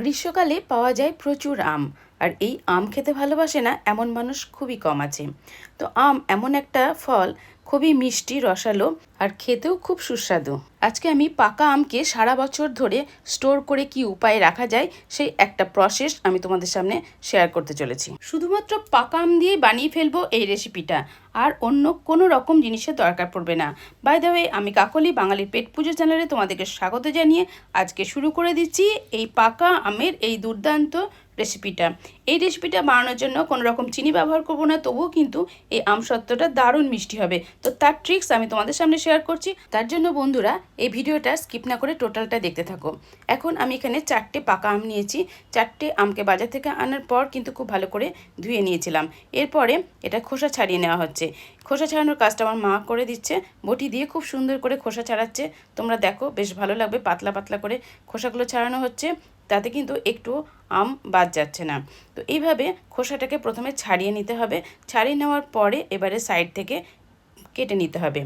গ্রীষ্মকালে পাওয়া যায় প্রচুর আম। আর এই আম খেতে ভালোবাসে না এমন মানুষ খুবই কম আছে। তো আম এমন একটা ফল, খুবই মিষ্টি, রসালো, আর খেতেও খুব সুস্বাদু। আজকে আমি পাকা আমকে সারা বছর ধরে স্টোর করে কি উপায়ে রাখা যায়, সেই একটা প্রসেস আমি তোমাদের সামনে শেয়ার করতে চলেছি। শুধুমাত্র পাকা আম দিয়েই বানিয়ে ফেলব এই রেসিপিটা আর অন্য কোনো রকম জিনিসের দরকার পড়বে না। বাই দ্য ওয়ে আমি কাকলি, বাঙালির পেট পুজো চ্যানেলে তোমাদেরকে স্বাগত জানিয়ে আজকে শুরু করে দিচ্ছি এই পাকা আমের এই দুর্দান্ত রেসিপিটা এই রেসিপিটা বানানোর জন্য কোনো রকম চিনি ব্যবহার করব না, তবুও কিন্তু এই আম আমসত্ত্বটা দারুণ মিষ্টি হবে। তো তার ট্রিক্স আমি তোমাদের সামনে শেয়ার করছি। তার জন্য বন্ধুরা এই ভিডিওটা স্কিপ না করে টোটালটা দেখতে থাকো। এখন আমি এখানে চারটে পাকা আম নিয়েছি। চারটে আমকে বাজার থেকে আনার পর কিন্তু খুব ভালো করে ধুয়ে নিয়েছিলাম। এরপরে এটা খোসা ছাড়িয়ে নেওয়া হচ্ছে। খোসা ছাড়ানোর কাজটা আমার মা করে দিচ্ছে। বটি দিয়ে খুব সুন্দর করে খোসা ছাড়াচ্ছে। তোমরা দেখো, বেশ ভালো লাগবে পাতলা পাতলা করে খোসাগুলো ছাড়ানো হচ্ছে। তাতে কিন্তু একটু আম বাদ যাচ্ছে না। তো এইভাবে খোসাটাকে প্রথমে ছাড়িয়ে নিতে হবে। ছাড়িয়ে নেওয়ার পরে এবারে সাইড থেকে কেটে নিতে হবে।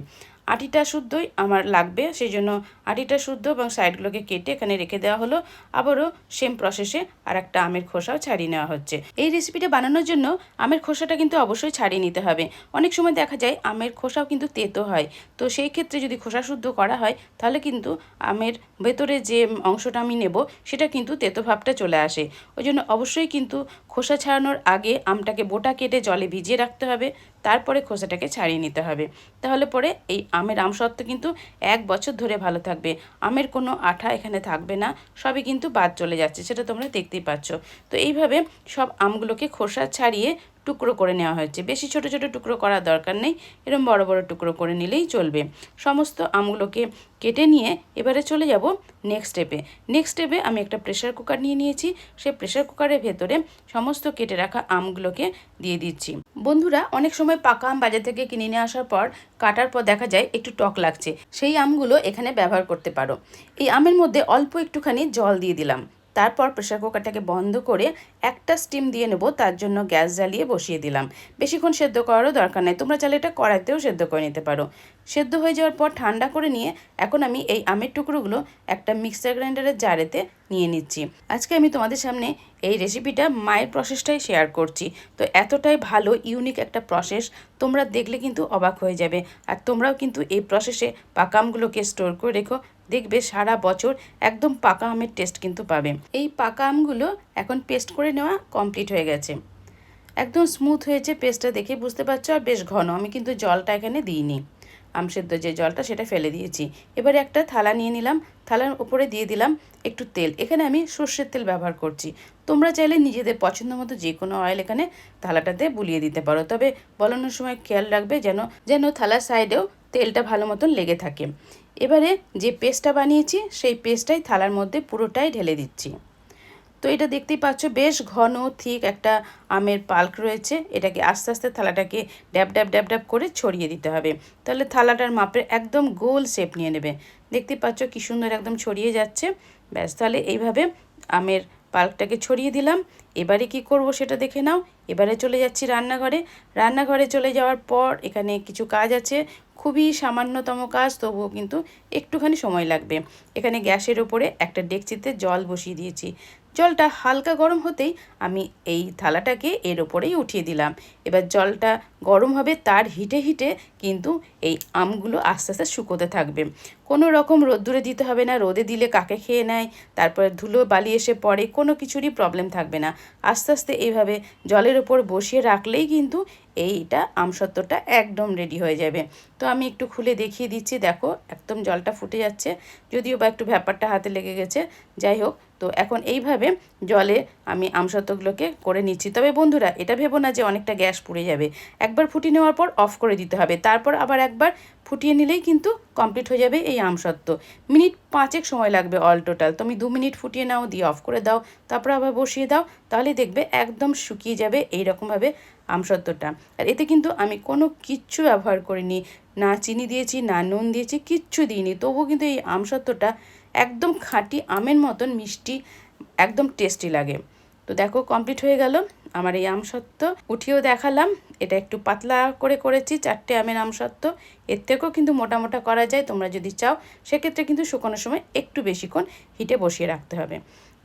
আটিটা শুদ্ধই আমার লাগবে সেই জন্য আটিটা শুদ্ধ এবং সাইডগুলোকে কেটে এখানে রেখে দেওয়া হলো। আবারও সেম প্রসেসে আর একটা আমের খোসাও ছাড়িয়ে নেওয়া হচ্ছে। এই রেসিপিটা বানানোর জন্য আমের খোসাটা কিন্তু অবশ্যই ছাড়িয়ে নিতে হবে। অনেক সময় দেখা যায় আমের খোসাও কিন্তু তেতো হয়। তো সেই ক্ষেত্রে যদি খোসা শুদ্ধ করা হয়, তাহলে কিন্তু আমের ভেতরে যে অংশটা আমি নেব, সেটা কিন্তু তেতো ভাবটা চলে আসে। ওই জন্য অবশ্যই কিন্তু খোসা ছাড়ানোর আগে আমটাকে বোটা কেটে জলে ভিজিয়ে রাখতে হবে। তারপরে খোসাটাকে ছাড়িয়ে নিতে হবে। তাহলে পরে এই আমের আমসত্ত্ব কিন্তু এক বছর ধরে ভালো থাকবে। আমের কোনো আঠা এখানে থাকবে না, সবই কিন্তু বাদ চলে যাচ্ছে, সেটা তোমরা দেখতেই পাচ্ছ। তো এইভাবে সব আমগুলোকে খোসা ছাড়িয়ে টুকরো করে নেওয়া হয়েছে। বেশি ছোট ছোট টুকরো করার দরকার নেই এরকম বড় বড় টুকরো করে নিলেই চলবে। সমস্ত আমগুলোকে কেটে নিয়ে এবারে চলে যাব নেক্সট স্টেপে নেক্সট স্টেপে আমি একটা প্রেশার কুকার নিয়ে নিয়েছি। সেই প্রেশার কুকারের ভেতরে সমস্ত কেটে রাখা আমগুলোকে দিয়ে দিচ্ছি। বন্ধুরা, অনেক সময় পাকা আম বাজার থেকে কিনে নিয়ে আসার পর কাটার পর দেখা যায় একটু টক লাগছে। সেই আমগুলো এখানে ব্যবহার করতে পারো। এই আমের মধ্যে অল্প একটুখানি জল দিয়ে দিলাম। তারপর প্রেশার কুকারটাকে বন্ধ করে একটা স্টিম দিয়ে নেব, তার জন্য গ্যাস জ্বালিয়ে বসিয়ে দিলাম। বেশিক্ষণ সেদ্ধ করারও দরকার নেই, তোমরা চাইলে এটা কড়াইতেও সেদ্ধ করে নিতে পারো। সেদ্ধ হয়ে যাওয়ার পর ঠান্ডা করে নিয়ে এখন আমি এই আমের টুকরোগুলো একটা মিক্সার গ্রাইন্ডারের জারেতে নিয়ে নিচ্ছি। আজকে আমি তোমাদের সামনে এই রেসিপিটা মায়ের প্রসেসটাই শেয়ার করছি। তো এতটাই ভালো, ইউনিক একটা প্রসেস, তোমরা দেখলে কিন্তু অবাক হয়ে যাবে। আর তোমরাও কিন্তু এই প্রসেসে পাকামগুলোকে স্টোর করে রেখো দেখবে সারা বছর একদম পাকা আমের টেস্ট কিন্তু পাবে। এই পাকা আমগুলো এখন পেস্ট করে নেওয়া কমপ্লিট হয়ে গেছে। একদম স্মুথ হয়েছে পেস্টটা দেখে বুঝতে পারছ, আর বেশ ঘন। আমি কিন্তু জলটা এখানে দিইনি। আম সেদ্ধ যে জলটা সেটা ফেলে দিয়েছি। এবারে একটা থালা নিয়ে নিলাম। থালার উপরে দিয়ে দিলাম একটু তেল। এখানে আমি সর্ষের তেল ব্যবহার করছি। তোমরা চাইলে নিজেদের পছন্দ মতো যে কোনো অয়েল এখানে থালাটাতে বুলিয়ে দিতে পারো। তবে বলানোর সময় খেয়াল রাখবে যেন যেন থালার সাইডেও তেলটা ভালো মতন লেগে থাকে। এবারে যে পেস্টটা বানিয়েছি, সেই পেস্টটাই থালার মধ্যে পুরোটাই ঢেলে দিচ্ছি। তো এটা দেখতেই পাচ্ছ, বেশ ঘন, ঠিক একটা আমের পাল্ক রয়েছে। এটাকে আস্তে আস্তে থালাটাকে ড্যাব ড্যাব ড্যাব ড্যাব করে ছড়িয়ে দিতে হবে। তাহলে থালাটার মাপের একদম গোল শেপ নিয়ে নেবে। দেখতে পাচ্ছ কি সুন্দর একদম ছড়িয়ে যাচ্ছে। ব্যাস, তাহলে এইভাবে আমের পাল্কটাকে ছড়িয়ে দিলাম। এবারে কি করব সেটা দেখে নাও। এবারে চলে যাচ্ছি রান্নাঘরে। রান্নাঘরে চলে যাওয়ার পর এখানে কিছু কাজ আছে। খুবই সামান্যতম কাজ, তবুও কিন্তু একটুখানি সময় লাগবে। এখানে গ্যাসের ওপরে একটা ডেকচিতে জল বসিয়ে দিয়েছি। জলটা হালকা গরম হতেই আমি এই থালাটাকে এর ওপরেই উঠিয়ে দিলাম। এবার জলটা গরম হবে তার হিটে হিটে কিন্তু এই আমগুলো আস্তে আস্তে শুকোতে থাকবে। কোনো রকম রোদ্দুরে দিতে হবে না, রোদে দিলে কাকে খেয়ে নেয়, তারপরে ধুলো বালি এসে পড়ে, কোনো কিছুরই প্রবলেম থাকবে না। আস্তে আস্তে এইভাবে জলের ওপর বসিয়ে রাখলেই কিন্তু এইটা আমসত্ত্বটা একদম রেডি হয়ে যাবে। তো আমি একটু খুলে দেখিয়ে দিচ্ছি, দেখো একদম জলটা ফুটে যাচ্ছে, যদিও বা একটু ব্যাপারটা হাতে লেগে গেছে। যাই হোক, তো এখন এইভাবে জলে আমি আমসত্ত্বগুলোকে করে নিচ্ছি। তবে বন্ধুরা, এটা ভেবো না যে অনেকটা গ্যাস পুড়ে যাবে। একবার ফুটিয়ে নেওয়ার পর অফ করে দিতে হবে। তারপর আবার একবার ফুটিয়ে নিলেই কিন্তু কমপ্লিট হয়ে যাবে এই আমসত্ত্ব। মিনিট পাঁচেক সময় লাগবে অল টোটাল তুমি দু মিনিট ফুটিয়ে নাও, দিয়ে অফ করে দাও, তারপর আবার বসিয়ে দাও, তাহলে দেখবে একদম শুকিয়ে যাবে এই রকমভাবে আমসত্ত্বটা। আর এতে কিন্তু আমি কোনো কিচ্ছু ব্যবহার করিনি। না চিনি দিয়েছি, না নুন দিয়েছি, কিচ্ছু দিইনি। তবুও কিন্তু এই আমসত্ত্বটা একদম খাঁটি আমের মতন মিষ্টি, একদম টেস্টি লাগে। তো দেখো কমপ্লিট হয়ে গেল। আমার এই আমসত্ত্ব। উঠিয়েও দেখালাম। এটা একটু পাতলা করে করেছি, চারটে আমের আমসত্ত্ব। এর থেকেও কিন্তু মোটা মোটা করা যায়, তোমরা যদি চাও। সেক্ষেত্রে কিন্তু শুকানোর সময় একটু বেশিক্ষণ হিটে বসিয়ে রাখতে হবে।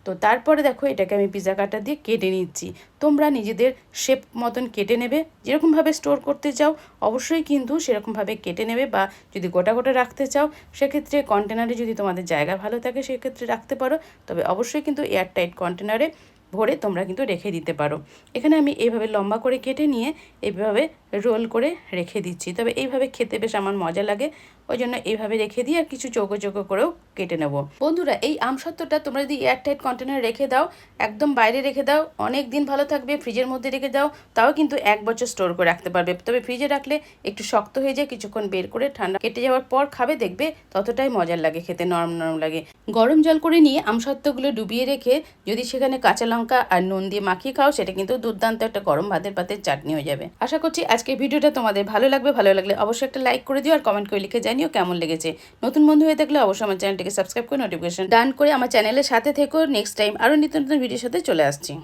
তো তারপরে দেখো, এটাকে আমি পিৎজা কাটার দিয়ে কেটে নিচ্ছি। তোমরা নিজেদের শেপ মতন কেটে নেবে। যেরকমভাবে স্টোর করতে চাও, অবশ্যই কিন্তু সেরকমভাবে কেটে নেবে বা যদি গোটা গোটা রাখতে চাও, সেক্ষেত্রে কন্টেনারে যদি তোমাদের জায়গা ভালো থাকে, সেক্ষেত্রে রাখতে পারো। তবে অবশ্যই কিন্তু এয়ারটাইট কন্টেনারে ভরে তোমরা কিন্তু রেখে দিতে পারো। এখানে আমি এইভাবে লম্বা করে কেটে নিয়ে এইভাবে রোল করে রেখে দিচ্ছি। তবে এইভাবে খেতে বেশ আমার মজা লাগে। ওই জন্য এইভাবে রেখে দিই আর কিছু চৌকো চৌকো করেও কেটে নেব। বন্ধুরা, এই আমসত্ত্বটা তোমরা যদি এয়ারটাইট কন্টেনারে রেখে দাও, একদম বাইরে রেখে দাও অনেক দিন ভালো থাকবে, ফ্রিজের মধ্যে রেখে দাও, তাও কিন্তু এক বছর স্টোর করে রাখতে পারবে। তবে ফ্রিজে রাখলে একটু শক্ত হয়ে যায়, কিছুক্ষণ বের করে ঠান্ডা কেটে যাওয়ার পর খাবে, দেখবে ততটাই মজার লাগে, খেতে নরম নরম লাগে। গরম জল করে নিয়ে আমসত্ত্বগুলো ডুবিয়ে রেখে যদি সেখানে কাঁচা লঙ্কা আর নুন দিয়ে মাখিয়ে খাও, সেটা কিন্তু দুর্দান্ত একটা গরম ভাতের পাতের চাটনি হয়ে যাবে। আশা করছি আজকে ভিডিওটা তোমাদের ভালো লাগবে। ভালো লাগলে অবশ্যই একটা লাইক করে দিও আর কমেন্ট করে লিখে জানিও কেমন লেগেছে। নতুন বন্ধু হয়ে থাকলে অবশ্যই আমার চ্যানেলটিকে সাবস্ক্রাইব করে নোটিফিকেশন ডান করে আমার চ্যানেলের সাথে থেকো। নেক্সট টাইম আরও নিত্য নতুন ভিডিওর সাথে চলে আসছি।